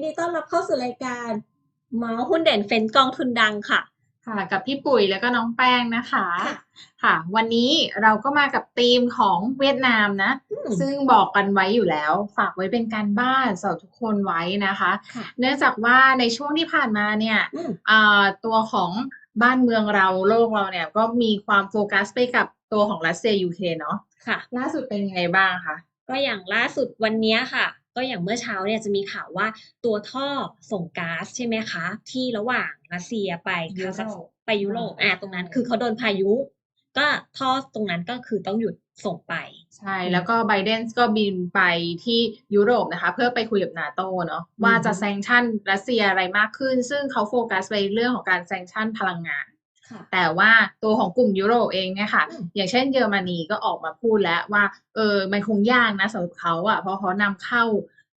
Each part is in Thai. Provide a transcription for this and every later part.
ยินดีต้อนรับเข้าสู่รายการเมาส์หุ้นเด่นเฟ้นกองทุนดังค่ะ ค่ะ กับพี่ปุ๋ยแล้วก็น้องแป้งนะคะ ค่ะค่ะวันนี้เราก็มากับธีมของเวียดนามนะอืมซึ่งบอกกันไว้อยู่แล้ว ฝากไว้เป็นการบ้านสำหรับทุกคนไว้นะคะค่ะเนื่องจากว่าในช่วงที่ผ่านมาเนี่ยอืมอ่าตัวของบ้านเมืองเราโลกเราเนี่ย ก็มีความโฟกัสไปกับตัวของรัสเซียยูเครนเนาะค่ะ ล่าสุดเป็นยังไงบ้างคะก็อย่างล่าสุดวันเนี้ยค่ะ ก็อย่างเมื่อเช้าเนี่ยจะมีข่าวว่าตัวท่อส่งก๊าซใช่ไหมคะ ที่ระหว่างรัสเซียไปคาซัคไปยุโรปอ่าตรงนั้นคือเขาโดนพายุ ก็ท่อตรงนั้นก็คือต้องหยุดส่งไป ใช่ แล้วก็ไบเดนก็บินไปที่ยุโรปนะคะ เพื่อไปคุยกับนาโตเนาะว่าจะแซงชั่นรัสเซียอะไรมากขึ้น ซึ่งเขาโฟกัสไปเรื่องของการแซงชั่นพลังงานค่ะ แต่ว่าตัวของกลุ่มยุโรปเองเนี่ยค่ะอืมอย่างเช่นเยอรมนีก็ออกมาพูดแล้วว่า เออมันคงยากนะสำหรับเขาอะเพราะเขานำเข้า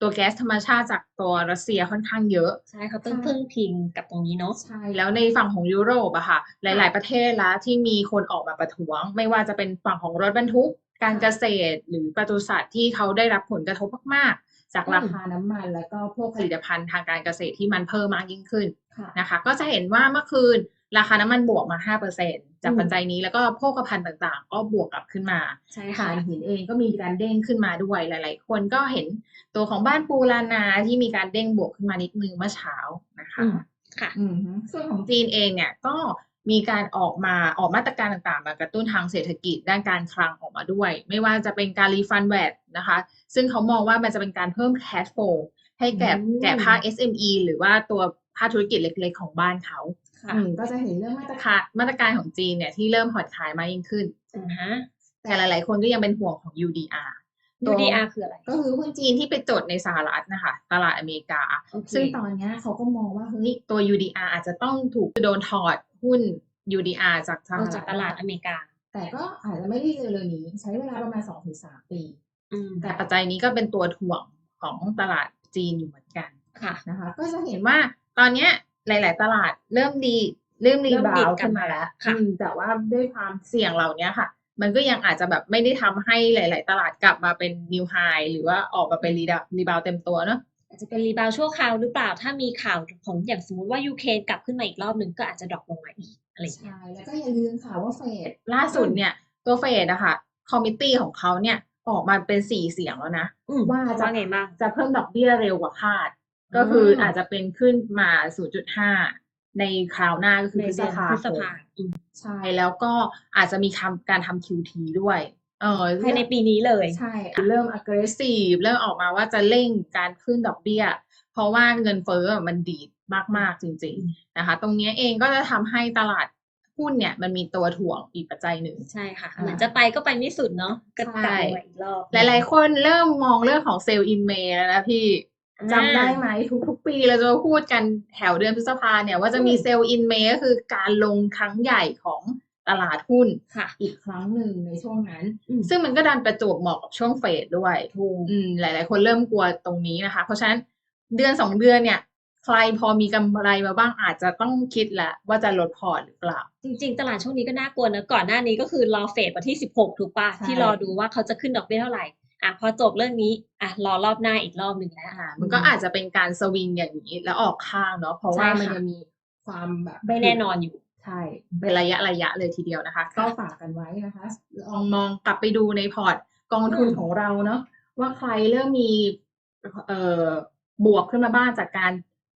ตัวแก๊สธรรมชาติจากตัวรัสเซียค่อนข้างเยอะ ใช่เขาต้องพึ่งพิงกับตรงนี้เนาะใช่แล้วในฝั่งของยุโรปอะค่ะ หลาย ๆประเทศแล้วที่มีคนออกมาประท้วง ไม่ว่าจะเป็นฝั่งของรถบรรทุก การเกษตร หรือปศุสัตว์ที่เขาได้รับผลกระทบมากๆ จากราคาน้ำมัน แล้วก็พวกผลิตภัณฑ์ทางการเกษตรที่มันเพิ่มมากยิ่งขึ้นค่ะนะคะ ก็จะเห็นว่าเมื่อคืน ราคาน้ำมันบวกมา 5%จากอืมปัจจัยนี้แล้วก็โภคภัณฑ์ต่างๆ ก็บวกกลับขึ้นมาใช่ฐาค่ะนหินเองก็มีการเด้งขึ้นมาด้วยหลาย ๆ คนก็เห็นตัวของบ้านปูลานาที่มีการเด้งบวกขึ้นมานิดนึงเมื่อเช้านะคะอืมค่ะอืมฮึส่วนของจีนเองเนี่ยก็มีการออกมาออกมาตรการต่างๆ มากระตุ้นทางเศรษฐกิจด้านการคลังออกมาด้วย ไม่ว่าจะเป็นการรีฟันแวดนะคะ ซึ่งเขามองว่ามันจะเป็นการเพิ่ม cash flow ให้แก่อืมแก่ภาค SME หรือว่าตัวภาคธุรกิจเล็กๆ ของบ้านเขาค่ะ อืมก็จะเห็นเรื่องมาตรการมาตรการของจีนเนี่ยที่เริ่มผ่อนคลายมากยิ่งขึ้นอ่าฮะแต่หลาย ๆ คนก็ยังเป็นห่วงของ UDR ตัว UDR คืออะไร ก็คือหุ้นจีนที่ไปจดในสหรัฐนะคะ ตลาดอเมริกาโอเคซึ่งตอนเนี้ยเขาก็มองว่าเฮ้ยตัว UDR อาจจะต้องถูกโดนถอดหุ้น UDR จากสอหอกรัจากฐตลาดอเมริกา แต่ก็อาจจะไม่ได้เร็วๆนี้ ใช้เวลาประมาณ2-3ปีอืมแต่ปัจจัยนี้ก็เป็นตัวถ่วงของตลาดจีนอยู่เหมือนกันค่ะนะคะ ก็จะเห็นว่าตอนเนี้ย หลาย ๆ ตลาดเริ่มดีเริ่มรีเริ่มบาดีดวกลับขึ้นมามาแล้วค่ะอืมแต่ว่าด้วยความเสี่ยงเหล่านี้ค่ะ มันก็ยังอาจจะแบบไม่ได้ทำให้หลาย ๆ ตลาดกลับมาเป็นนิวไฮหรือว่าออกมาเป็นรีดารีบาวเต็มตัวเนาะอาจจะเป็นรีบาวด์ชั่วคราวหรือเปล่าถ้ามีข่าวของอย่างสมมติว่ายูเครนกลับขึ้นมาอีกรอบหนึ่งก็อาจจะดรอปลงมาอีกอะไรอย่างเงี้ยใช่แล้วก็อย่าลืมค่ะว่าเฟดล่าสุดเนี่ยตัวเฟดอะค่ะคอมมิตี้ของเขาเนี่ยออกมาเป็นสี่เสียงแล้วนะอืมว่าจะว่าไงบ้างจะเพิ่มดอกเบี้ยเร็วกว่าคาด ก็คืออาจจะเป็นขึ้นมา 0.5 ในคราวหน้าก็คือในพฤษเดือนภาพฤคษมภาอืมใช่แล้วก็อาจจะมีคำการทำ QT ด้วยเออภายในปีนี้เลยใช่เริ่ม aggressive เริ่มออกมาว่าจะเร่งการขึ้นดอกเบี้ย เพราะว่าเงินเฟ้อมันดีดมาก ๆ จริงอืมๆนะคะ ตรงเนี้ยเองก็จะทำให้ตลาดหุ้นเนี่ยมันมีตัวถ่วงอีกปัจจัยหนึ่งใช่ค่ะอ่าเหมือนจะไปก็ไปไม่สุดเนาะก็กลับใช่มาอีกรอบ หลาย ๆ คนเริ่มมองเรื่องของเซลล์อินเมย์แล้วนะพี่ จำได้ไหมทุกๆปีเราจะพูดกันแถวเดือนพฤษภาเนี่ยว่าจะมีเซลล์อินเมย์ก็คือการลงครั้งใหญ่ของตลาดหุ้นค่ะ อีกครั้งหนึ่งในช่วงนั้นอืมซึ่งมันก็ดันประจวบเหมาะกับช่วงเฟดด้วยถูกอืมหลาย ๆ คนเริ่มกลัวตรงนี้นะคะ เพราะฉะนั้นเดือนสองเดือนเนี่ย ใครพอมีกำไรมาบ้างอาจจะต้องคิดแล้วว่าจะลดพอร์ตหรือเปล่า จริง ๆ ตลาดช่วงนี้ก็น่ากลัวนะก่อนหน้านี้ก็คือรอเฟดวันที่ 16 ถูกป่ะใช่ที่รอดูว่าเขาจะขึ้นดอกเบี้ยเท่าไหร่ อะพอจบเรื่องนี้อะรอรอบหน้าอีกรอบหนึ่งแล้วอ่ามันก็อาจจะเป็นการสวิงอย่างนี้แล้วออกข้างเนาะเพราะว่าใช่ค่ะมันยังมีความแบบไม่แน่นอนอยู่ใช่เป็นระยะระยะเลยทีเดียวนะคะ ก็ฝากกันไว้นะคะลองมองกลับไปดูในพอร์ตกองทุนอืมของเราเนาะว่าใครเริ่มมีเอ่อบวกขึ้นมาบ้างจากการ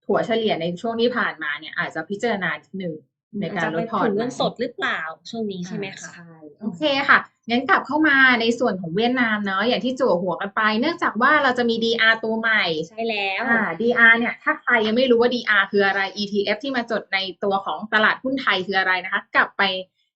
ถัวเฉลี่ยในช่วงที่ผ่านมาเนี่ย อาจจะพิจารณานิดหนึ่งในอาจการจะลไปดพอร์ตถึงเงินไหมสดหรือเปล่าช่วงนี้ใช่ไหมคะใช่โอเคค่ะ งั้นกลับเข้ามาในส่วนของเวียดนามเนาะอย่างที่จั่วหัวกันไป เนื่องจากว่าเราจะมี DR ตัวใหม่ใช่แล้วอ่า DR เนี่ยถ้าใครยังไม่รู้ว่า DR คืออะไร ETF ที่มาจดในตัวของตลาดหุ้นไทยคืออะไรนะคะ กลับไป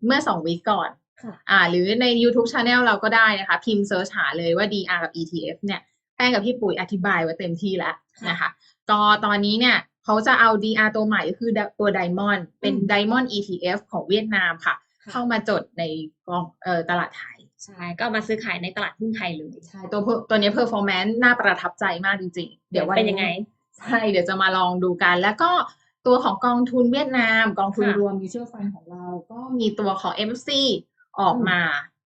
เมื่อสองวีคก่อนค่ะอ่า หรือใน YouTube Channel เราก็ได้นะคะ พิมพ์เซิร์ชหาเลยว่า DR กับ ETF เนี่ยแป้งกับพี่ปุ๋ยอธิบายไว้เต็มที่แล้วนะคะก็ตอนนี้เนี่ยเขาจะเอา DR ตัวใหม่ก็คือตัว Diamond เป็นอืม Diamond ETF ของเวียดนามค่ะค่ะ เข้ามาจดในกองเอ่อตลาดไทยใช่ก็เอามาซื้อขายในตลาดหุ้นไทยเลยใช่ตัว per- ตัวเนี้ย performance น่าประทับใจมากจริง ๆ เดี๋ยววันเป็นยังไงใช่เดี๋ยวจะมาลองดูกัน แล้วก็ตัวของกองทุนเวียดนามกองทุนค่ะรวม mutual fund ของเรา ก็มีตัวของ MFC ออกมา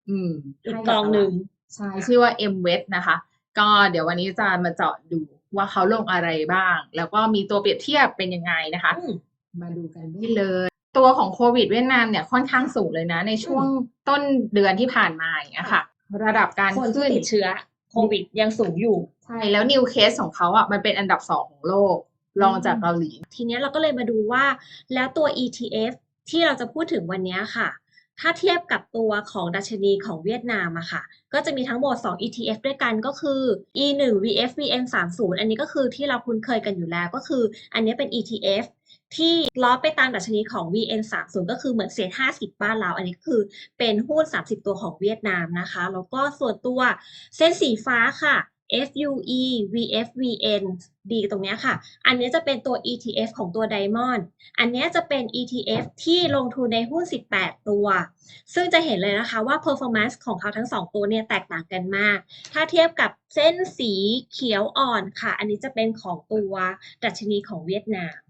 อืมอีกให้กองหนึ่งใช่ชื่อว่า m w e t นะคะ ก็เดี๋ยววันนี้จะมาเจาะดูว่าเขาลงอะไรบ้าง แล้วก็มีตัวเปรียบเทียบเป็นยังไงนะคะอืมมาดูกันได้เลย ตัวของโควิดเวียดนามเนี่ยค่อนข้างสูงเลยนะ ในช่วงต้นเดือนที่ผ่านมาอย่างเงี้ยค่ะ ระดับการคนที่ขึ้นติดเชื้อโควิดยังสูงอยู่ใช่แล้วนิวเคสของเขาอะมันเป็นอันดับสองของโลกรองจากเกาหลี ทีเนี้ยเราก็เลยมาดูว่า แล้วตัว ETF ที่เราจะพูดถึงวันเนี้ยค่ะ ถ้าเทียบกับตัวของดัชนีของเวียดนามอะค่ะ ก็จะมีทั้งหมด 2 ETF ด้วยกันก็คือ E1 VFVN 30 อันนี้ก็คือที่เราคุ้นเคยกันอยู่แล้วก็คือ อันนี้เป็น ETF ที่ล้อไปตามดัชนีของ VN 30 ก็คือเหมือนเซ็น50 บ้านเรา อันนี้ก็คือเป็นหุ้น 30 ตัวของเวียดนามนะคะ แล้วก็ส่วนตัวเส้นสีฟ้าค่ะ FUE VFVN D ตรงเนี้ยค่ะ อันนี้จะเป็นตัว ETF ของตัว Diamond อันนี้จะเป็น ETF ที่ลงทุนในหุ้น 18 ตัว ซึ่งจะเห็นเลยนะคะว่า performance ของเขาทั้ง 2 ตัวเนี่ยแตกต่างกันมาก ถ้าเทียบกับเส้นสีเขียวอ่อนค่ะ อันนี้จะเป็นของตัวดัชนีของเวียดนาม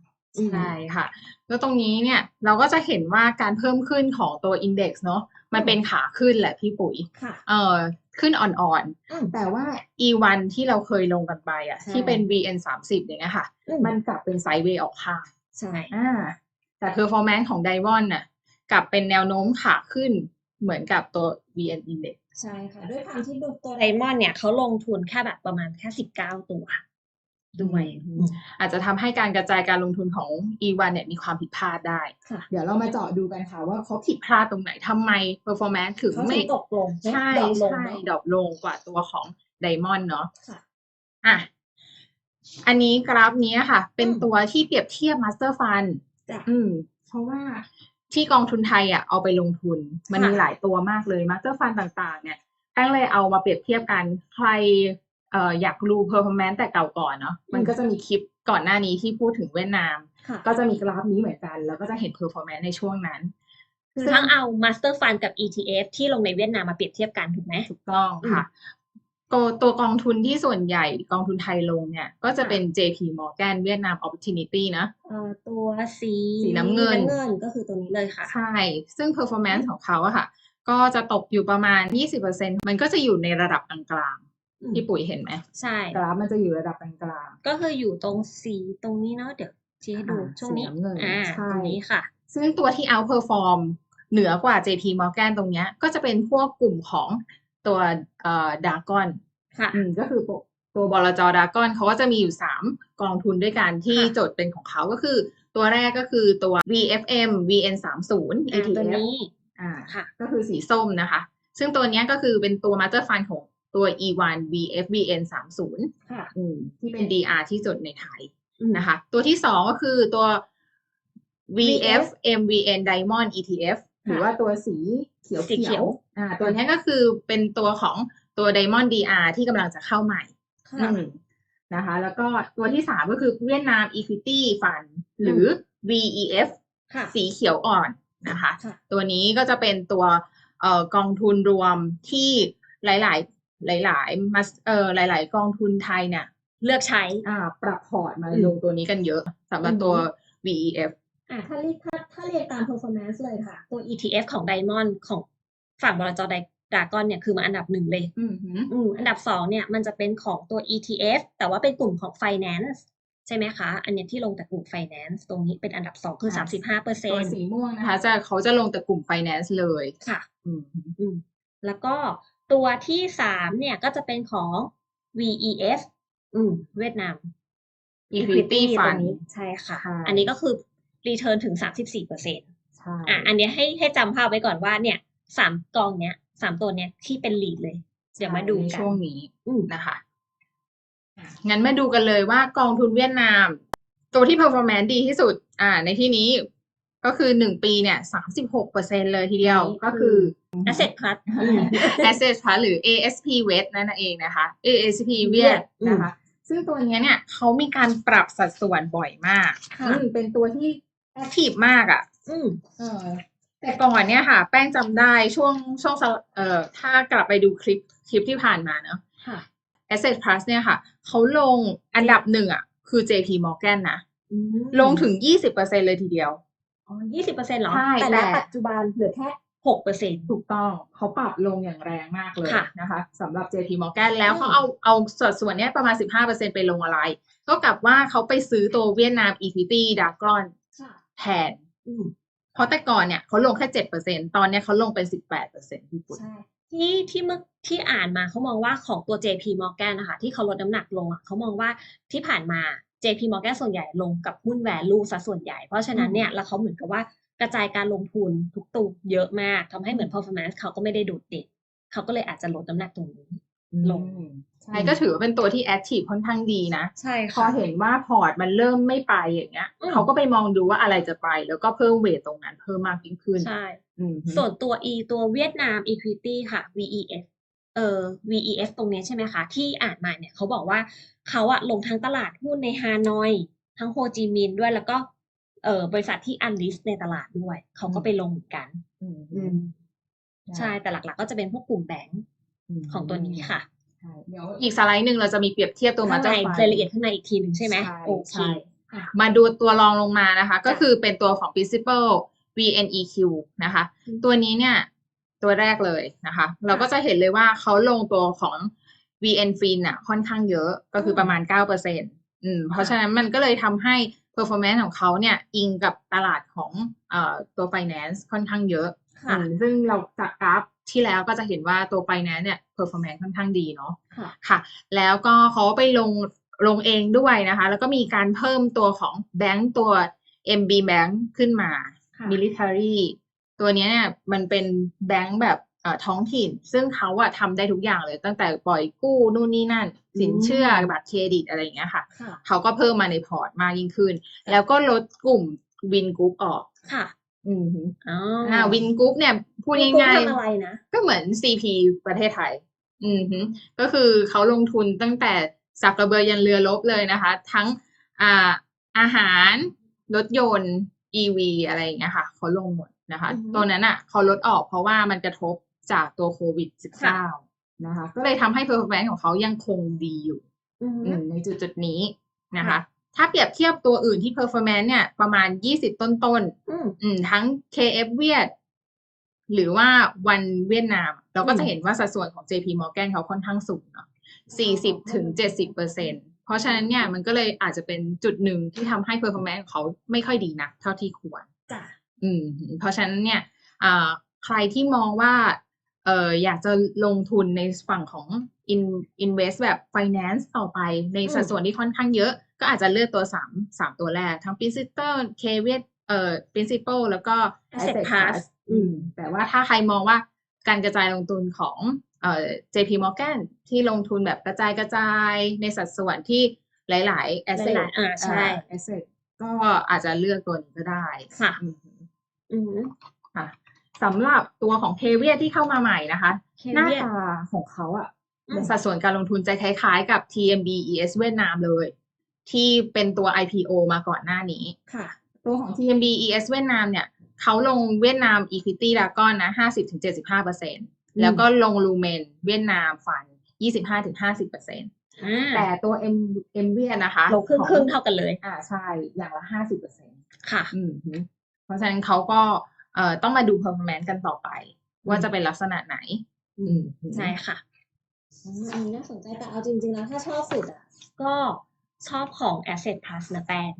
ใช่ค่ะ แล้วตรงนี้เนี่ยเราก็จะเห็นว่าการเพิ่มขึ้นของตัว Index เนาะมันเป็นขาขึ้นแหละพี่ปุ๋ย ค่ะเออขึ้นอ่อนอืม ๆ แต่ว่า E1 ที่เราเคยลงกันไปอะใช่ ที่เป็น VN 30อย่างเงี้ยค่ะ อืมมันกลับเป็นไซด์เวย์ออกข้างใช่อ่าแต่ performance ของ Diamond น่ะกลับเป็นแนวโน้มขาขึ้นเหมือนกับตัว VN Index ใช่ค่ะ ด้วยความที่ดูตัว Diamond เนี่ยเขาลงทุนแค่แบบประมาณแค่19ตัว ด้วยอืมอาจจะทำให้การกระจายการลงทุนของ E1 เนี่ยมีความผิดพลาดได้ค่ะเดี๋ยวเรามาเจาะดูกันค่ะว่าเขาผิดพลาดตรงไหนทำไม performance ถึงเขาไม่จะตกลงใช่ดรอปลงใช่เนอะดรอปลงกว่าตัวของ Diamond เนาะค่ะอะอันนี้กราฟนี้ค่ะ เป็นอืมตัวที่เปรียบเทียบ Master Fund จ้ะอืม เพราะว่าที่กองทุนไทยอะเอาไปลงทุน มันค่ะมีหลายตัวมากเลย Master Fund ต่าง ๆ เนี่ยแป้งเลยเอามาเปรียบเทียบกันใคร เอ่ออยากรู้ performance แต่เก่าก่อนเนาะมันก็จะมีคลิปก่อนหน้านี้ที่พูดถึงเวียดนามค่ะก็จะมีกราฟนี้เหมือนกัน แล้วก็จะเห็น performance ในช่วงนั้นคือทั้งเอา Master Fund กับ ETF ที่ลงในเวียดนามมาเปรียบเทียบกันถูกไหมถูกต้องค่ะตัวตัวกองทุนที่ส่วนใหญ่กองทุนไทยลงเนี่ย ก็จะเป็น JP Morgan เวียดนาม Opportunity นะเอ่อตัวสีสีน้ำเงินน้ำเงินก็คือตัวนี้เลยค่ะ ใช่ ซึ่ง performance ของเขาอะค่ะ ก็จะตกอยู่ประมาณ 20%มันก็จะอยู่ในระดับกลาง อืมๆที่ปุ๋ยเห็นไหมใช่กราฟมันจะอยู่ระดับกลางก็คืออยู่ตรงสีตรงนี้เนาะเดี๋ยวชี้ให้ดูอ่าช่วงนี้สีน้ำเงินอ่าใช่ตรงนี้ค่ะๆซึ่งตัวที่ outperform เหนือกว่า JP Morgan ตรงเนี้ย ก็จะเป็นพวกกลุ่มของตัวเอ่อดากอนค่ะอืมก็คือตัวตัวบลจดากอนเขาก็จะมีอยู่สามกองทุนด้วยกันที่ค่ะจดเป็นของเขาก็คือ ตัวแรกก็คือตัว VFM VN 3 0อ่าตัว ETF นี้อ่าค่ะ ก็คือสีส้มนะคะ ซึ่งตัวเนี้ยก็คือเป็นตัว Master Fund ของ ตัว E1 VFVN 30ค่ะอืมที่เป็น DR ที่จดในไทยอืมนะคะ ตัวที่สองก็คือตัว VFMVN Diamond ETF หรือว่าตัวสีเขียวสีเขีเขียยววอ่า ตัวเนี้ยก็คือเป็นตัวของตัว Diamond DR ที่กำลังจะเข้าใหม่ค่ะอืมนะคะ แล้วก็ตัวที่สามก็คือเวียดนาม Equity Fund หรือ VEF ค่ะสีเขียวอ่อนนะคะค่ะตัวนี้ก็จะเป็นตัวเอ่อกองทุนรวมที่หลาย ๆ หลายๆมาเอ่อหลาย ๆ กองทุนไทยเนี่ย เลือกใช้อ่าปรับพอร์ตมาอืมลงตัวนี้กันเยอะสำหรับตัว VEF อ่าถ้าเรียกถ้าถ้าเรียงตาม performance เลยค่ะ ตัว ETF ของ Diamond ของฝั่งบลจดากอนเนี่ยคือมาอันดับหนึ่งเลย อือหืออืมอันดับสองเนี่ยมันจะเป็นของตัว ETF แต่ว่าเป็นกลุ่มของ Finance ใช่ไหมคะ อันเนี้ยที่ลงแต่กลุ่ม Finance ตรงนี้เป็นอันดับสองคือสามสิบห้าเปอร์เซ็ตัวนต์สีม่วงนะคะ จะเขาจะลงแต่กลุ่ม Finance เลย ค่ะ อืมอืมแล้วก็ ตัวที่สามเนี่ยก็จะเป็นของ VEF อืม เวียดนาม Equity ตัว Fund นี้ใช่ค่ะใช่อันนี้ก็คือ return ถึง 34เปอร์เซ็นต์ใช่อะ อันเนี้ยให้ให้จำภาพไว้ก่อนว่าเนี่ยสามกองเนี้ยสามตัวเนี้ยที่เป็น lead เลย เดี๋ยวมาดูในกันช่วงนี้อืมนะคะอะงั้นมาดูกันเลยว่ากองทุนเวียดนาม ตัวที่ performance ดีที่สุด อ่า ในที่นี้ ก็คือหนึ่งปีเนี่ยสามสิบหกเปอร์เซ็นเลยทีเดียวนี่ก็คือ asset plus อืม Asset Plus หรือ ASP West นั่นเองนะคะ ASP เวียดอืมนะคะ ซึ่งตัวเนี้ยเนี่ยเขามีการปรับสัดส่วนบ่อยมากค่ะอืมเป็นตัวที่แอคทีฟมากอะอืมเออแต่ก่อนเนี่ยค่ะ แป้งจำได้ช่วงช่วงสลเอ่อถ้ากลับไปดูคลิปคลิปที่ผ่านมาเนอะค่ะ Asset Plus เนี่ยค่ะ เขาลงอันดับหนึ่งอะ คือ JP Morgan นะอืมลงถึงยี่สิบเปอร์เซ็นเลยทีเดียว อ๋อยี่สิบเปอร์เซ็นต์หรอ ใช่แต่ณแต่ปัจจุบันเหลือแค่หกเปอร์เซ็นต์ถูกต้องเขาปรับลงอย่างแรงมากเลยค่ะนะคะสำหรับ JP Morgan แล้วอืมเขาเอาเอาสัดส่วนเนี้ยประมาณ15%ไปลงอะไร ก็กลับว่าเขาไปซื้อตัวเวียดนาม Equity d a r k o n ค่ะแทนอืมเพราะแต่ก่อนเนี่ยเขาลงแค่7%ตอนเนี้ยเขาลงเป็น18%ที่ปุ่นใช่ที่ที่เมื่อที่อ่านมาเขามองว่าของตัว JP Morgan นะคะที่เขาลดน้ำหนักลงอะเขามองว่าที่ผ่านมา JP Morgan ส่วนใหญ่ลงกับหุ้น value ซะส่วนใหญ่ เพราะฉะนั้นเนี่ยแล้วเขาเหมือนกับว่ากระจายการลงทุนทุกตัวเยอะมากทำให้เหมือน performance เขาก็ไม่ได้โดดเด่นเขาก็เลยอาจจะลดน้ำหนักตรงนี้ลงอืมใช่ก็ถือว่าเป็นตัวที่ active ค่อนข้างดีนะ ใช่พอเห็นว่าพอร์ตมันเริ่มไม่ไปอย่างเงี้ยอืมเขาก็ไปมองดูว่าอะไรจะไป แล้วก็เพิ่มเวทตรงนั้นเพิ่มมากยิ่งขึ้น ใช่อืมส่วนตัว E ตัวเวียดนาม Equity ค่ะ VEF เอ่อ VEF ตรงเนี้ยใช่ไหมคะ ที่อ่านมาเนี่ยเขาบอกว่าเขาอะลงทั้งตลาดหุ้นในฮานอย ทั้งโฮจิมินห์ด้วยแล้วก็เอ่อบริษัทที่อันลิสในตลาดด้วย เขาก็ไปลงเหมือนกัน อืมอืมใช่แต่หลักๆ ก็จะเป็นพวกกลุ่มแบงก์ของตัวนี้ค่ะใช่เดี๋ยวอีกสไลด์หนึ่งเราจะมีเปรียบเทียบตัวมาข้างเจ้าในไฟรายละเอียดข้างในอีกทีหนึ่งใช่ไหมใช่โอเคใช่ค่ะมาดูตัวรองลงมานะคะ ก็คือเป็นตัวของ principal VNEQ นะคะอืมตัวนี้เนี่ย ตัวแรกเลยนะคะ เราก็จะเห็นเลยว่าเขาลงตัวของ VN Fin อะค่อนข้างเยอะก็คือประมาณ9%อืมเพราะฉะนั้นมันก็เลยทำให้ performance ของเขาเนี่ยอิงกับตลาดของเอ่อตัว finance ค่อนข้างเยอะค่ะอืมซึ่งเราจากกราฟที่แล้วก็จะเห็นว่าตัว finance เนี่ย performance ค่อนข้างดีเนาะค่ะค่ะ แล้วก็เขาไปลงลงเองด้วยนะคะ แล้วก็มีการเพิ่มตัวของแบงก์ตัว MB Bank ขึ้นมาค่ะ military ตัวเนี้ยเนี่ยมันเป็นแบงก์แบบเอ่อท้องถิ่น ซึ่งเขาอะทำได้ทุกอย่างเลย ตั้งแต่ปล่อยกู้นู่นนี่นั่น สินเชื่อบัตรเครดิตอะไรอย่างเงี้ยค่ะค่ะเขาก็เพิ่มมาในพอร์ตมากยิ่งขึ้น แล้วก็ลดกลุ่มวินกรุ๊ปออกค่ะอืมฮึอ๋ออ่าวินกรุ๊ปเนี่ยพูดคุณกุ๊กง่ายทำอะไรนะๆก็เหมือน CP ประเทศไทย อืมฮึก็คือเขาลงทุนตั้งแต่สักกระเบือยันเรือรบเลยนะคะ ทั้งอ่าอาหารรถยนต์ EV อะไรอย่างเงี้ยค่ะเขาลงหมด นะคะอือฮึตัวนั้นอะเขาลดออกเพราะว่ามันกระทบจากตัวโควิด19นะคะ ก็เลยทำให้ performance ของเขายังคงดีอยู่อืมอืมในจุดจุดๆนี้นะคะค่ะถ้าเปรียบเทียบตัวอื่นที่ performance เนี่ยประมาณ20ต้นๆอืมอืมทั้ง KF เวียดหรือว่าวันเวียดนาม เราก็อืมจะเห็นว่าสัดส่วนของ JP Morgan เขาค่อนข้างสูงเนาะ40ถึง70เปอร์เซ็นเพราะฉะนั้นเนี่ยมันก็เลยอาจจะเป็นจุดหนึ่งที่ทำให้ performance ของเขาไม่ค่อยดีนะเท่าที่ควรจ้ะ อืมเพราะฉะนั้นเนี่ยอ่าใครที่มองว่าเอออยากจะลงทุนในฝั่งของ in invest แบบ finance ต่อไปในสัดส่วนที่ค่อนข้างเยอะ ก็อาจจะเลือกตัวสามสามตัวแรก ทั้ง principal k v เอ่อ principal แล้วก็ Asset Class อืมแต่ว่าถ้าใครมองว่าการกระจายลงทุนของเอ่อ JP Morgan ที่ลงทุนแบบกระจายกระจายในสัดส่วนที่หลาย ๆ asset หลายๆอ่าใช่เอ่อ asset ก็อาจจะเลือกตัวนี้ก็ได้ค่ะ อืมอืมค่ะสำหรับตัวของเคเวียที่เข้ามาใหม่นะคะเคหน้าเวียดตาของเขาอะอืมในสัดส่วนการลงทุนจะคล้ายๆกับ TMB ES เวียดนามเลย ที่เป็นตัว IPO มาก่อนหน้านี้ค่ะ ตัวของ TMB ES เวียดนามเนี่ยเขาลงเวียดนาม Equity ดากอนนะ50-75เปอร์เซ็นแล้วก็ลงลูเมนเวียดนามฟัน25-50เปอร์เซ็นอ่าแต่ตัว M M เวียดนะคะลงครึ่งของครึ่งๆเท่ากันเลย อ่าใช่ อย่างละ50เปอร์เซ็นค่ะ อืมฮึ เพราะฉะนั้นเขาก็เอ่อต้องมาดู performance กันต่อไป ว่าจะเป็นลักษณะไหน อืมฮึใช่ค่ะอืมอันนี้น่าสนใจแต่เอาจริง ๆ แล้วถ้าชอบสุดอะก็ชอบของ Asset Plus นะแป้ง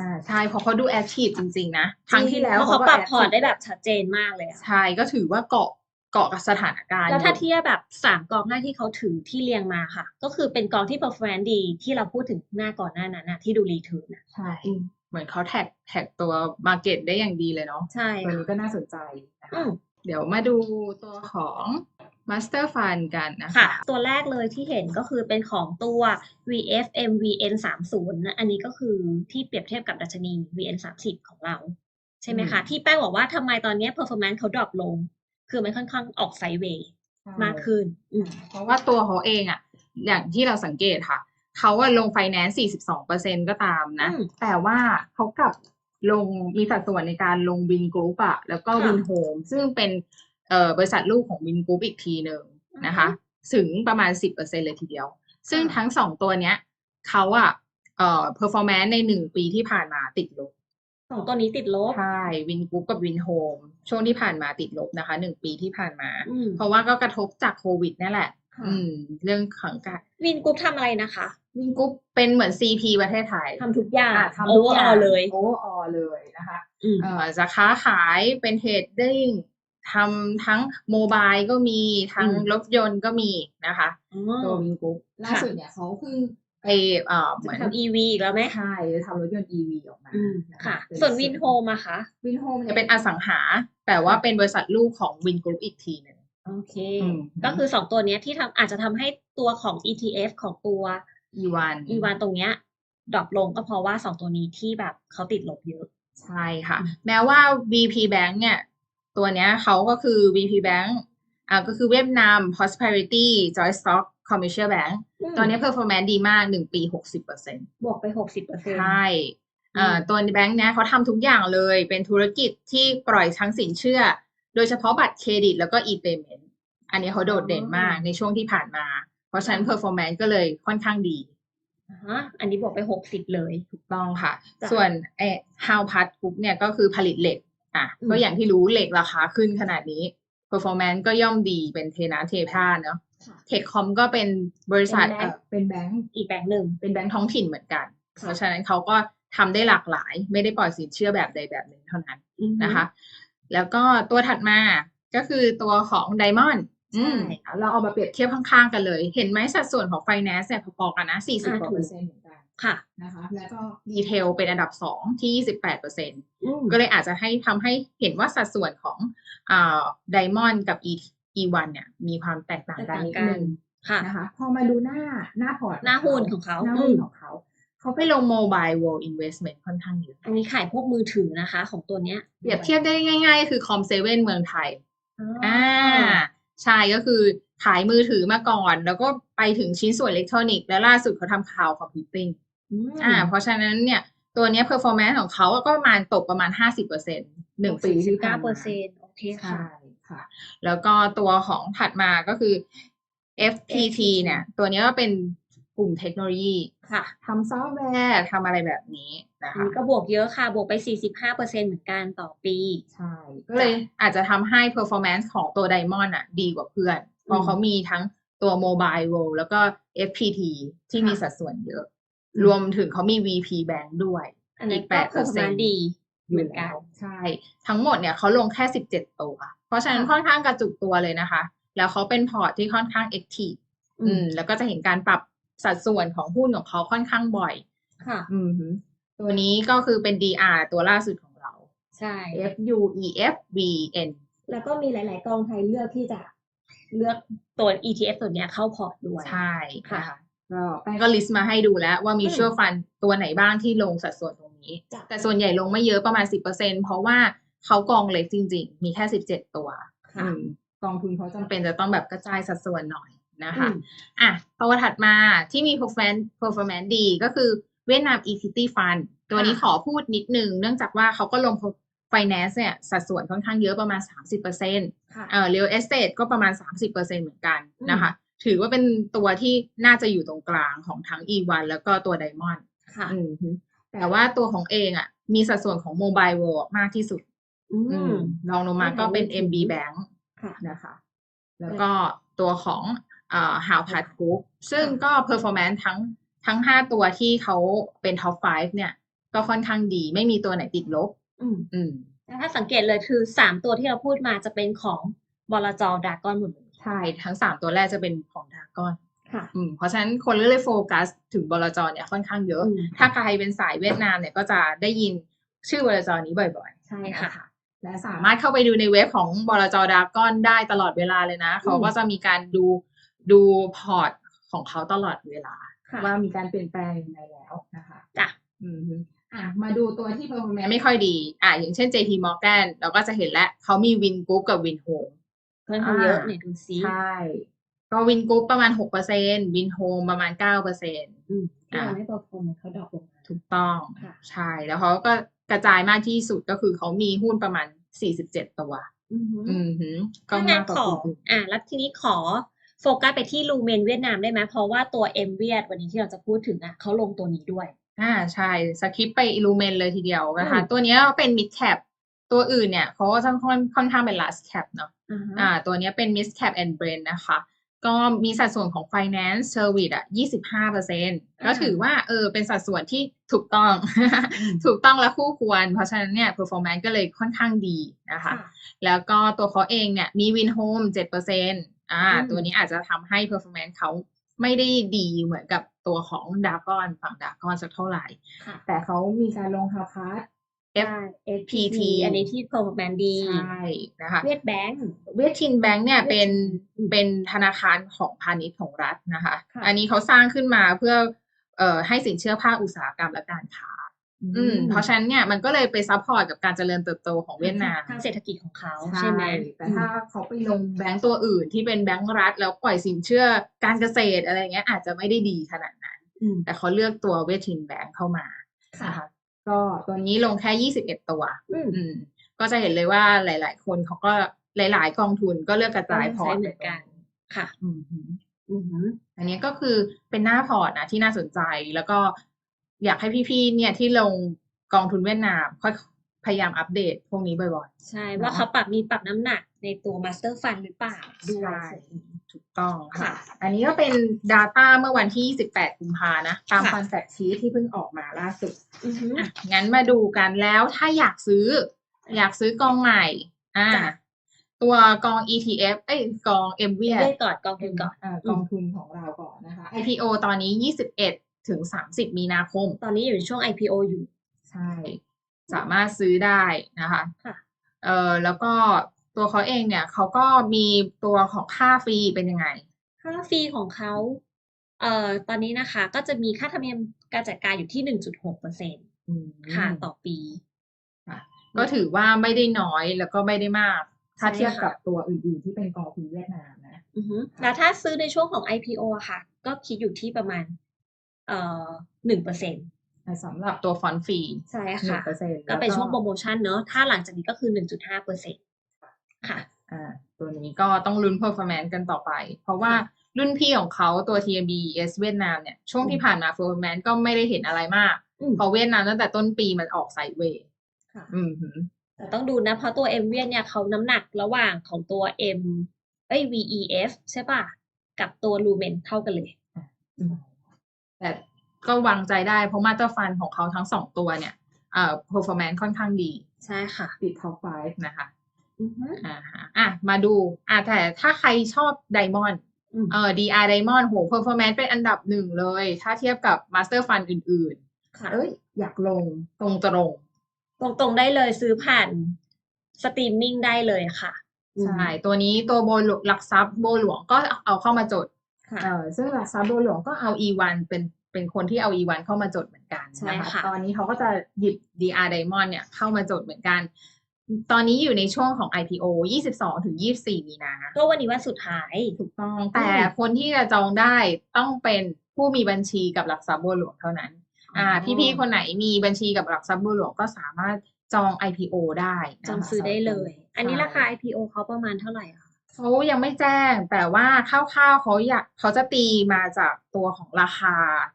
อ่าใช่เพราะเขาดู active จริง ๆ นะครั้งที่แล้วเพราะเขาก็ปรับ active พอร์ตได้แบบชัดเจนมากเลยอะใช่ก็ถือว่าเกาะเกาะกับสถานการณ์ แล้วถ้าอยู่เทียบแบบสามกองหน้าที่เขาถือที่เรียงมาค่ะ ก็คือเป็นกองที่ performance ดีที่เราพูดถึงหน้าก่อนหน้านั้นนะที่ดูรีทูนนะใช่ เหมือนเขาแท็กแท็กตัว market ได้อย่างดีเลยเนาะใช่ตัวค่ะนี้ก็น่าสนใจนะอืคะมเดี๋ยวมาดูตัวของ master fund กันนะค่ะคะ ตัวแรกเลยที่เห็นก็คือเป็นของตัว VFM VN 3 0นะอันนี้ก็คือที่เปรียบเทียบกับดัชนี VN 3 0ของเรา ใช่ไหมคะ ที่แป้งบอกว่าทำไมตอนนี้ performance เขาดรอปลง คือมันค่อนข้างออกไซด์เวย์มากขึ้นอืมเพราะว่าตัวเขาเองอะอย่างที่เราสังเกตค่ะ เขาว่าลงไฟแนนซ์42%ก็ตามนะอืมแต่ว่าเขากลับลงมีสัดส่วนในการลงวินกรุ๊ปอะแล้วก็ค่ะวินโฮมซึ่งเป็นเอ่อบริษัทลูกของวินกรุ๊ปอีกทีหนึ่งนะคะ ถึงประมาณ10%เลยทีเดียว ซึ่งค่ะทั้งสองตัวเนี้ยเขาอะเอ่อ performance ในหนึ่งปีที่ผ่านมาติดลบสองตัวนี้ติดลบ ใช่วินกรุ๊ปกับวินโฮมช่วงที่ผ่านมาติดลบนะคะหนึ่งปีที่ผ่านมาอืมเพราะว่าก็กระทบจากโควิดนั่นแหละค่ะอืม เรื่องของการวินกรุ๊ปทำอะไรนะคะ วินกรุ๊ปเป็นเหมือน CP ประเทศไทยทำทุกอย่างอะทำโอทุเวกออย่างร์เลยโอเวอร์ออเลยนะคะอืมเอ่อจะค้าขายเป็นเทรดดิ้งทำทั้งโมบายก็มีทั้งอืมรถยนต์ก็มีนะคะอ๋ตัวอวินกรุ๊ปล่าค่ะสุดเนี่ยเขาเพิ่งไปเอ่อเหมือนทำ EV อีกแล้วไหมใช่ทำรถยนต์ EV ออกมาอืมนค่ะเป็ส่วนวินโฮมอะคะวินโฮมเนี่ยเป็นอสังหา แต่ว่าเป็นบริษัทลูกของวินกรุ๊ปอีกทีหนึ่งโอเคอืมก็คือสองตัวเนี้ยที่ทำอาจจะทำให้ตัวของ ETF ของตัว อีวันอีวานตรงเนี้ยดรอปลงก็เพราะว่าสองตัวนี้ที่แบบเขาติดลบเยอะ ใช่ค่ะอืมแม้ว่า VP Bank เนี่ย ตัวเนี้ยเขาก็คือ VP Bank อ่าก็คือเวียดนาม Prosperity Joy Stock Commercial Bank ตอนนี้ performance ดีมากหนึ่งปีหกสิบเปอร์เซ็นต์บวกไปหกสิบเปอร์เซ็นต์ใช่เอ่ออืมตัวแบงค์เนี้ยเขาทำทุกอย่างเลย เป็นธุรกิจที่ปล่อยทั้งสินเชื่อ โดยเฉพาะบัตรเครดิตแล้วก็ e-payment อันนี้เขาโดดเด่นมากในช่วงที่ผ่านมาเพ ราะฉะนั้น performance ก็เลยค่อนข้างดีอ่าฮะอันนี้บวกไปหกสิบเลยถูกต้องค่ะจ้ะส่วนเอฮาวพัทกรุ๊ปเนี่ยก็คือผลิตเหล็กอะอืมก็อย่างที่รู้เหล็กราคาขึ้นขนาดนี้ performance ก็ย่อมดีเป็นเทน้ำเทท่าเนาะเทคคอมก็เป็นบริษัทเป็นแบงค์เอ่อเป็นแบงค์อีกแบงค์หนึ่งเป็นแบงค์ท้องถิ่นเหมือนกันค่ะเพราะฉะนั้นเขาก็ทำได้หลากหลาย ไม่ได้ปล่อยสินเชื่อแบบใดแบบหนึ่งเท่านั้นอือฮึนะคะ แล้วก็ตัวถัดมาก็คือตัวของไดมอนด์ ใช่เราเอามาเปรียบเทียบข้างๆกันเลย เห็นไหมสัดส่วนของ finance เนี่ยพอๆกันนะ40กว่าเปอร์เซ็นต์เหมือนกันค่ะนะคะ แล้วก็ดีเทลเป็นอันดับสองที่28เปอร์เซ็นต์อืมก็เลยอาจจะให้ทำให้เห็นว่าสัดส่วนของอ่าไดมอนด์กับ E E1 เนี่ย มีความแตกต่างแตกกันต่างนิดกันึนงค่ะนะคะพอมาดูหน้าหน้าพอร์ตหน้าหุ้นของเขาหน้าหุ้นอืมของเขาเขาไปลง mobile world investment ค่อนข้างเยอะ อันนี้ขายพวกมือถือนะคะ ของตัวเนี้ย เปรียบเทียบได้ง่าย ๆ คือคอมเซเว่นเมืองไทยอ๋อออ่า ใช่ก็คือขายมือถือมาก่อน แล้วก็ไปถึงชิ้นส่วนอิเล็กทรอนิกส์และล่าสุดเขาทำข่าวคอมพิวติ้งอืมอ่า เพราะฉะนั้นเนี่ยตัวเนี้ย performance ของเขาก็ประมาณตกประมาณ 50%หนึ่งปีที่ผ่านเปอมาร์เซ็นต์โอเคค่ะใช่ค่ะ แล้วก็ตัวของถัดมาก็คือ FPT เนี่ย ตัวเนี้ยก็เป็น กลุ่มเทคโนโลยีค่ะทำซอฟต์แวร์ทำอะไรแบบนี้นะอันคะนี้ก็บวกเยอะค่ะ บวกไป 45เปอร์เซ็นเหมือนกันต่อปี ใช่ ก็เลยอาจจะทำให้ performance ของตัว Diamond อะ ดีกว่าเพื่อนเพราะเขามีทั้งตัว Mobile World แล้วก็ FPT ที่มีค่ะสัดส่วนเยอะอืมรวมถึงเขามี VP Bank ด้วย อันนี้อีกก็8%เปอร์เซ็นต์ดีเหมือนกันใช่ ทั้งหมดเนี่ยเขาลงแค่17ตัว เพราะฉะนั้นค่ะค่อนข้างกระจุกตัวเลยนะคะ แล้วเขาเป็นพอร์ตที่ค่อนข้าง active อืม แล้วก็จะเห็นการปรับ สัดส่วนของหุ้นของเขาค่อนข้างบ่อย ค่ะ อืมฮึตัวนี้ก็คือเป็น DR ตัวล่าสุดของเรา ใช่ F U E F B N แล้วก็มีหลาย ๆ กองไทยเลือกที่จะเลือกตัว ETF ตัวเนี้ยเข้าพอร์ตด้วย ใช่ค่ะนะคะก็แป้งก็ลิสต์มาให้ดูแล้วว่ามีอืมชัวฟันตัวไหนบ้างที่ลงสัดส่วนตรงนี้ จ้ะ แต่ส่วนใหญ่ลงไม่เยอะประมาณ10%เพราะว่าเขากองเล็กจริง ๆ มีแค่17ตัวค่ะ อืมกองทุนเขาจำเป็นจะต้องแบบกระจายสัดส่วนหน่อย นะคะอืมอะตัวถัดมาที่มี performance performance ดีก็คือเวียดนาม equity fund ตัวนี้ค่ะขอพูดนิดนึง เนื่องจากว่าเขาก็ลง finance เนี่ยสัดส่วนค่อนข้างเยอะประมาณ 30%ค่ะเอ่อ real estate ก็ประมาณ 30%เหมือนกันอืมนะคะถือว่าเป็นตัวที่น่าจะอยู่ตรงกลางของทั้ง E1 แล้วก็ตัว Diamond ค่ะอืมฮึแต่ว่าตัวของเองอะ มีสัดส่วนของ Mobile World มากที่สุดอือืมมรองลงมาก็เป็นไม่ถึง MB Bank ค่ะนะคะ แล้วก็ตัวของ เอ่อ How Pat Group ซึ่งค่ะก็ performance ทั้งทั้ง5ตัวที่เขาเป็น top 5 เนี่ย ก็ค่อนข้างดีไม่มีตัวไหนติดลบ อืมอืมแต่ถ้าสังเกตเลยคือสามตัวที่เราพูดมาจะเป็นของบลจดากอนหมดเลยใช่ ทั้ง3ตัวแรกจะเป็นของดากอนค่ะอืมเพราะฉะนั้นคนก็เลยโฟกัสถึงบลจเนี่ยค่อนข้างเยอะอืมถ้าใครเป็นสายเวียดนามเนี่ยก็จะได้ยินชื่อบลจนี้บ่อยๆ ใช่ค่ะ และสามารถเข้าไปดูในเว็บของบลจดากอนได้ตลอดเวลาเลยนะ เขาก็จะมีการดู ดูพอร์ตของเขาตลอดเวลาค่ะว่ามีการเปลี่ยนแปลงยังไงแล้วนะคะจ้ะอืมฮึอะมาดูตัวที่ performance ไม่ค่อยดี อะอย่างเช่น JP Morgan เราก็จะเห็นแล้วเขามีวินกรุ๊ปกับวินโฮมเพิ่มขึ้นเยอะอ่าเนี่ยดูซิใช่ก็วินกรุ๊ปประมาณ6%วินโฮมประมาณ9%อืมที่อ่าเราไม่เปอร์ฟอร์มเขาดรอปลงมาถูกต้องค่ะใช่แล้วเขาก็กระจายมากที่สุดก็คือเขามีหุ้นประมาณ47ตัว อือฮึอืมฮึก็ถ้างั้มานกกว่าขอคนอื่นอ่าแล้วทีนี้ขอ โฟกัสไปที่ลูเมนเวียดนามได้ไหมเพราะว่าตัวเอ็มเวียดวันนี้ที่เราจะพูดถึงอะเขาลงตัวนี้ด้วย อ่าใช่สคริปไปอิลูเมนเลยทีเดียวนะคะอืมตัวเนี้ยเป็น mid cap ตัวอื่นเนี่ยเขาก็จะค่อนค่อนข้างเป็น large cap เนาะอ่าฮะอ่าตัวเนี้ยเป็น mid cap and brand นะคะ ก็มีสัดส่วนของ finance service อะ 25เปอร์เซ็นก็ถือว่าเออเป็นสัดส่วนที่ถูกต้อง ถูกต้องและคู่ควร เพราะฉะนั้นเนี่ย performance ก็เลยค่อนข้างดีนะคะค่ะแล้วก็ตัวเขาเองเนี่ยมี win home 7% อ่าอืมตัวนี้อาจจะทำให้ performance เขาไม่ได้ดีเหมือนกับตัวของดากอนฝั่งดากอนสักเท่าไหร่ค่ะแต่เขามีการลงฮาพาร์ F ใช่ FPT อันนี้ที่ performance ดี ใช่นะคะ เวียดแบงก์เวททินแบงค์เนี่ยเวียดเป็นอืมเป็นธนาคารของพาณิชย์ของรัฐนะคะค่ะอันนี้เขาสร้างขึ้นมาเพื่อเอ่อให้สินเชื่อภาคอุตสาหกรรมและการค้า อืมเพราะฉะนั้นเนี่ยมันก็เลยไปซัพพอร์ตกับการเจริญเติบโตของเวียดนามทางเศรษฐกิจของเขาใช่ไหมแต่ถ้าเขาไปลงแบงก์ตัวอื่นที่เป็นแบงก์รัฐ แล้วปล่อยสินเชื่อการเกษตรอะไรเงี้ยอาจจะไม่ได้ดีขนาดนั้นอืมแต่เขาเลือกตัวเวททินแบงก์เข้ามาค่ะนะคะก็ตัวนี้ลงแค่21ตัวอืมอืมก็จะเห็นเลยว่าหลาย ๆ คนเขาก็หลาย ๆ กองทุนก็เลือกกระจายพอร์ตใช้เหมือนกันค่ะอืมฮึอือหืออันนี้ก็คือเป็นหน้าพอร์ตนะที่น่าสนใจแล้วก็ อยากให้พี่ๆเนี่ยที่ลงกองทุนเวียดนามค่อยพยายามอัปเดตพวกนี้บ่อยใช่เนอะว่าเขาปรับมีปรับน้ำหนักในตัวมาสเตอร์ฟันหรือเปล่าๆด้วยใช่ถูกต้องค่ะค่ะ อันนี้ก็เป็น Data เมื่อวันที่28กุมภานะ ตามค่ะฟันแฟกชีที่เพิ่งออกมาล่าสุดอือหืออะงั้นมาดูกันแล้วถ้าอยากซื้อ อยากซื้อกองใหม่ อ่าจ้ะตัวกอง ETF เอ้ยกอง m v เลือกก่อนกองทุนก่อนากองทุนของเราก่อนนะคะ IPO ตอนนี้ 21 ถึง 30 มีนาคม ตอนนี้อยู่ในช่วง IPO อยู่ ใช่ สามารถซื้อได้นะคะค่ะเออแล้วก็ตัวเขาเองเนี่ยเขาก็มีตัวของค่าฟรีเป็นยังไง ค่าฟรีของเขาเอ่อตอนนี้นะคะ ก็จะมีค่าธรรมเนียมการจัดการอยู่ที่หนึ่งจุดหกเปอร์เซ็นต์ค่ะต่อปีค่ะก็ถือว่าไม่ได้น้อยแล้วก็ไม่ได้มาก ถ้าใช่เทียบค่ะกับตัวอื่นๆที่เป็นกองทุนเวียดนามนะอือฮึแล้วถ้าซื้อในช่วงของ IPO อะค่ะ ก็คิดอยู่ที่ประมาณเอ่อ หนึ่งเปอร์เซ็นต์สำหรับตัวฟอนต์ฟรีใช่หนึ่ค่ะงเปอร์เซ็นต์ก็เป็นช่วงโปรโมชั่นเนอะถ้าหลังจากนี้ก็คือหนึ่งจุดห้าเปอร์เซ็นต์ค่ะอ่าตัวนี้ก็ต้องลุ้น performance กันต่อไป เพราะว่ารุ่นพี่ของเขาตัว TMB ES เวียดนามเนี่ยช่วงที่ผ่านมา performance ก็ไม่ได้เห็นอะไรมากอืมเพราะเวียดนามตั้งแต่ต้นปีมันออกไซด์เวย์ค่ะอืมหือแต่ต้องดูนะเพราะตัว M เวียนเนี่ยเขาน้ำหนักระหว่างของตัว M เอ้ย VEF ใช่ป่ะ กับตัวลูเมนเท่ากันเลยอืม แต่ก็วางใจได้เพราะมาตรฟันของเขาทั้งสองตัวเนี่ยเอ่อ performance ค่อนข้างดี ใช่ค่ะ ติด top 5นะคะอือฮึอ่าฮะอะมาดูอะแต่ถ้าใครชอบไดมอนด์อืมเอ่อ DR Diamond โห performance เป็นอันดับหนึ่งเลย ถ้าเทียบกับ Master Fund อื่นค่ะๆเอ้ย อยากลงตรงตรง ตรงๆได้เลยซื้อผ่านสตรีมมิ่งได้เลยค่ะๆใช่ ตัวนี้ตัวโบหลวงหลักทรัพย์โบหลวงก็เอาเข้ามาจดค่ะเออ ซึ่งหลักทรัพย์โบหลวงก็เอา E1 เป็นเป็นคนที่เอา E1 เข้ามาจดเหมือนกันใช่นะคะค่ะตอนนี้เขาก็จะหยิบ DR Diamond เนี่ยเข้ามาจดเหมือนกัน ตอนนี้อยู่ในช่วงของ IPO 22ถึง24 มีนา ก็วันนี้วันสุดท้ายถูกต้อง แต่คนที่จะจองได้ต้องเป็นผู้มีบัญชีกับหลักทรัพย์บัวหลวงเท่านั้น อ่า พี่ๆคนไหนมีบัญชีกับหลักทรัพย์บัวหลวงก็สามารถจอง IPO ได้นะคะจองซื้อได้เลยใช่อันนี้ราคา IPO เขาประมาณเท่าไหร่อะคะ เขายังไม่แจ้งแต่ว่าคร่าวๆเขาอยากเขาจะตีมาจากตัวของราคา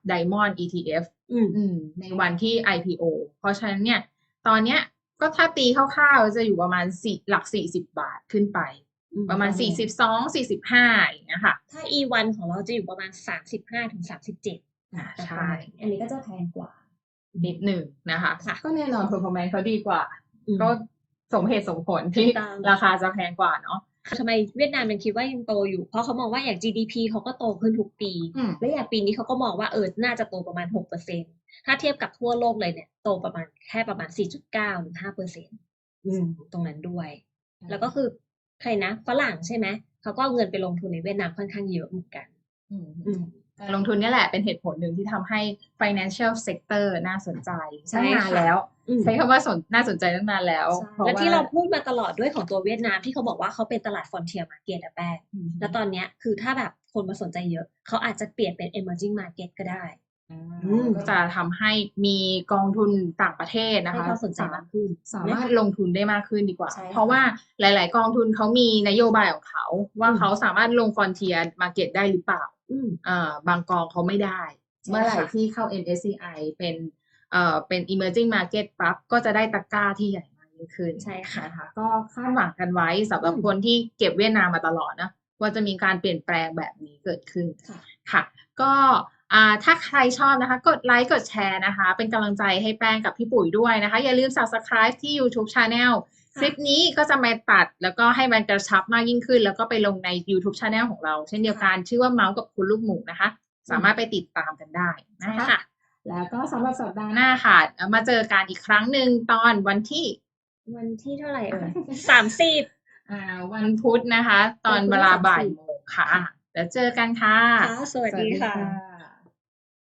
Diamond ETF อืมอืมในวันที่ IPO เพราะฉะนั้นเนี่ย ตอนเนี้ยก็ถ้าตีคร่าวๆจะอยู่ประมาณสี่หลัก40บาทขึ้นไป ประมาณ42 45อย่างเงี้ยค่ะ ถ้า E1 ของเราจะอยู่ประมาณ35ถึง37อ่าใช่ อันนี้ก็จะแพงกว่านิดหนึ่งนะคะค่ะก็แน่นอน performance เขาดีกว่าอืมก็สมเหตุสมผลที่ถูกต้องราคาจะแพงกว่าเนาะ ทำไมเวียดนามยังคิดว่ายังโตอยู่ เพราะเขามองว่าอย่าง GDP เขาก็โตขึ้นทุกปีอืมและอย่างปีนี้เขาก็มองว่าเออน่าจะโตประมาณ6%ถ้าเทียบกับทั่วโลกเลยเนี่ยโตประมาณแค่ประมาณ 4.9หรือ5%อืมตรงนั้นด้วย แล้วก็คือใครนะฝรั่งใช่ไหมเขาก็เอาเงินไปลงทุนในเวียดนามค่อนข้างเยอะเหมือนกันอืมอืมการลงทุนเนี่ยแหละเป็นเหตุผลหนึ่งที่ทำให้ financial sector น่าสนใจใช่ตั้งนานค่ะแล้วอืม ใช้คำว่าสนน่าสนใจตั้งนานแล้วใช่เพราะและว่าที่เราพูดมาตลอดด้วยของตัวเวียดนามที่เขาบอกว่าเขาเป็นตลาดฟอนเทียมาร์เก็ตอะแป้งอืมแล้วตอนเนี้ยคือถ้าแบบคนมาสนใจเยอะ เขาอาจจะเปลี่ยนเป็น emerging market ก็ได้อ่าอืมก็จะทำให้มีกองทุนต่างประเทศนะให้คะเขาสนใจมากขึ้น สามารถลงทุนได้มากขึ้นดีกว่าใช่ค่ะเพราะว่าหลาย ๆ กองทุนเขามีนโยบายของเขา ว่าอืมเขาสามารถลงฟอนเทียมาเก็ตได้หรือเปล่าอืมอ่าบางกองเขาไม่ได้ เมื่อไหร่ที่เข้า MSCI เป็น เอ่อเป็น emerging market ปั๊บก็จะได้ตะกร้าที่ใหญ่มากยิ่งขึ้นใช่ค่ะนะคะก็คาดหวังกันไว้สำหรับอืมคนที่เก็บเวียดนามมาตลอดนะว่าจะมีการเปลี่ยนแปลงแบบนี้เกิดขึ้นค่ะค่ะก็อ่าถ้าใครชอบนะคะ กดไลค์กดแชร์นะคะ เป็นกำลังใจให้แป้งกับพี่ปุ๋ยด้วยนะคะ อย่าลืม subscribe ที่ YouTube Channel คลิปนี้ก็จะมาตัดแล้วก็ให้มันกระชับมากยิ่งขึ้น แล้วก็ไปลงใน YouTube Channel ของเรา เช่นเดียวกันชื่อว่าเมาส์กับคุณลูกหมูนะคะ สามารถไปติดตามกันได้นะใช่คะค่ะ แล้วก็สำหรับสัปดาห์หน้าค่ะเอ่อมาเจอกันอีกครั้งหนึ่งตอนวันที่ วันที่เท่าไหร่เอ่ยสามสิบอ่า วันพุธนะคะ ตอนวันพุธเวลาที่บ่าย30โมงค่ะ แล้วเจอกันค่ะค่ะสวัสดีค่ะสวัสดีค่ะ